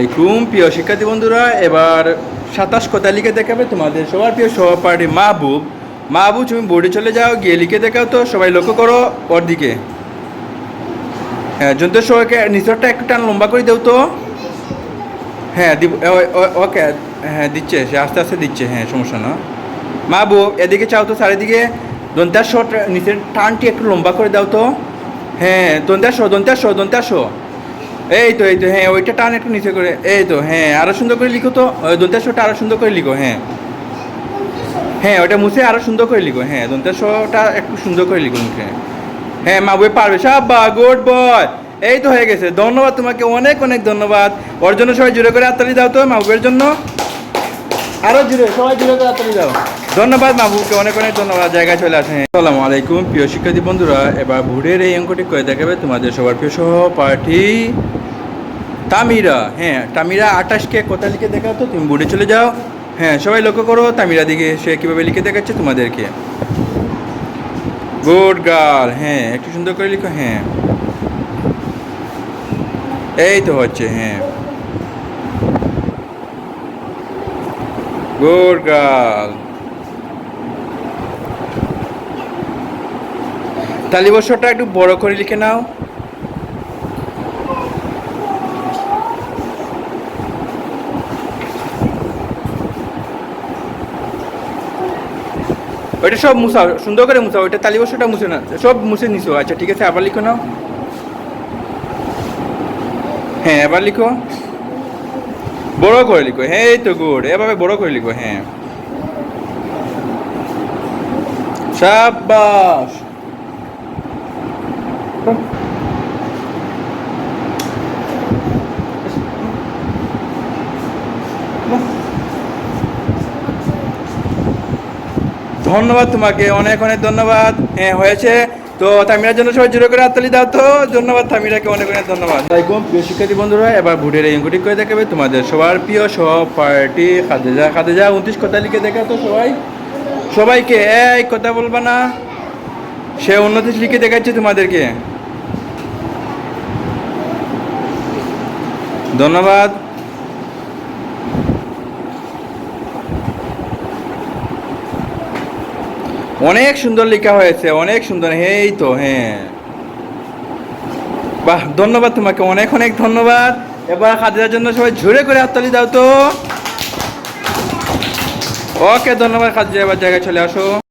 আলাইকুম, প্রিয় শিক্ষার্থী বন্ধুরা, এবার সাতাশ কথা লিখে দেখাবে তোমাদের সবার প্রিয় সহপাঠী মাহবুব। মাহবুব, তুমি বোর্ডে চলে যাও, গিয়ে লিখে দেখাও তো, সবাই লক্ষ্য করো ওর দিকে হ্যাঁ যন্ত্র সবাইকে নিচরটা একটু টান লম্বা করে দেও তো। হ্যাঁ ওকে হ্যাঁ দিচ্ছে, সে আস্তে আস্তে দিচ্ছে হ্যাঁ সমস্যা না। মাহবুব, এদিকে চাও তো চারিদিকে। দন্তার শট নিচের টানটি একটু লম্বা করে দাও তো। হ্যাঁ শো দন্তার শো এই তো এই তো হ্যাঁ ওইটা টান একটু নিচে করে, এই তো হ্যাঁ আরও সুন্দর করে লিখো তো দন্তার আরও সুন্দর করে লিখো হ্যাঁ। হ্যাঁ ওটা মুছে আরও সুন্দর করে লিখো হ্যাঁ দন্তার শোটা একটু সুন্দর করে লিখো মুখে। হ্যাঁ মা বই পারবে সাব্বা গুড বয়। এই তো হয়ে গেছে, ধন্যবাদ তোমাকে, অনেক অনেক ধন্যবাদ। ওর জন্য সবাই জুড়ে করে হাততালি দাও তো মাহবুবের জন্য। আরও জুড়ে সবাই জুড়ে করে হাততালি দাও। ধন্যবাদ মাহবুবকে অনেক অনেক ধন্যবাদ, জায়গায় চলে আসেন। আসসালামু আলাইকুম, প্রিয় শিক্ষার্থী বন্ধুরা, এবার ভোরের এই অঙ্কটি করে দেখাবে তোমাদের সবার প্রিয় সহপাঠী। তামিরা হ্যাঁ তামিরা আটাশকে কথা লিখে দেখাও তো? তুমি বোর্ডে চলে যাও। হ্যাঁ সবাই লক্ষ্য করো, তামিরা দিকে সে কীভাবে লিখে দেখাচ্ছে তোমাদেরকে। গুড গার্ল হ্যাঁ একটু সুন্দর করে লিখো হ্যাঁ। এই তো হচ্ছে হ্যাঁ। Good girl. তালিবর্ষটা একটু বড় করে লিখে নাও। ওইটা সব মুছাও সুন্দর করে মুছাও ওইটা তালিবর্ষটা মুছে না, সব মুছে নিছো। আচ্ছা ঠিক আছে, আবার লিখো নাও। হ্যাঁ এবার লিখো। বড় করে লিখো। হ্যাঁ এই তো গুড এভাবে বড় করে লিখো হ্যাঁ। সাবাস ধন্যবাদ তোমাকে, অনেক অনেক ধন্যবাদ। হ্যাঁ হয়েছে। তো তামিরার জন্য সবাই জুড়ে করে হাততালি দাও তো। ধন্যবাদ তামিরাকে, অনেক অনেক ধন্যবাদ। আসসালামাইকুম প্রিয় শিক্ষার্থী বন্ধুরা, এবার ভোটের এই অঙ্কটি করে দেখাবে তোমাদের সবার প্রিয় সহপাঠী খাদেজা খাদেজা, উনত্রিশ কথা লিখে দেখা তো সবাই। সবাইকে এই কথা বলবা না, সে উন্নতি লিখে দেখাচ্ছে তোমাদেরকে। ধন্যবাদ। অনেক সুন্দর লেখা হয়েছে, অনেক সুন্দর হেই তো হ্যাঁ। বাহ, ধন্যবাদ তোমাকে, অনেক অনেক ধন্যবাদ। এবার খাদিজার জন্য সবাই ঝুড়ে করে হাততালি দাও তো। ওকে, ধন্যবাদ খাদিজা, এবার জায়গায় চলে আসো।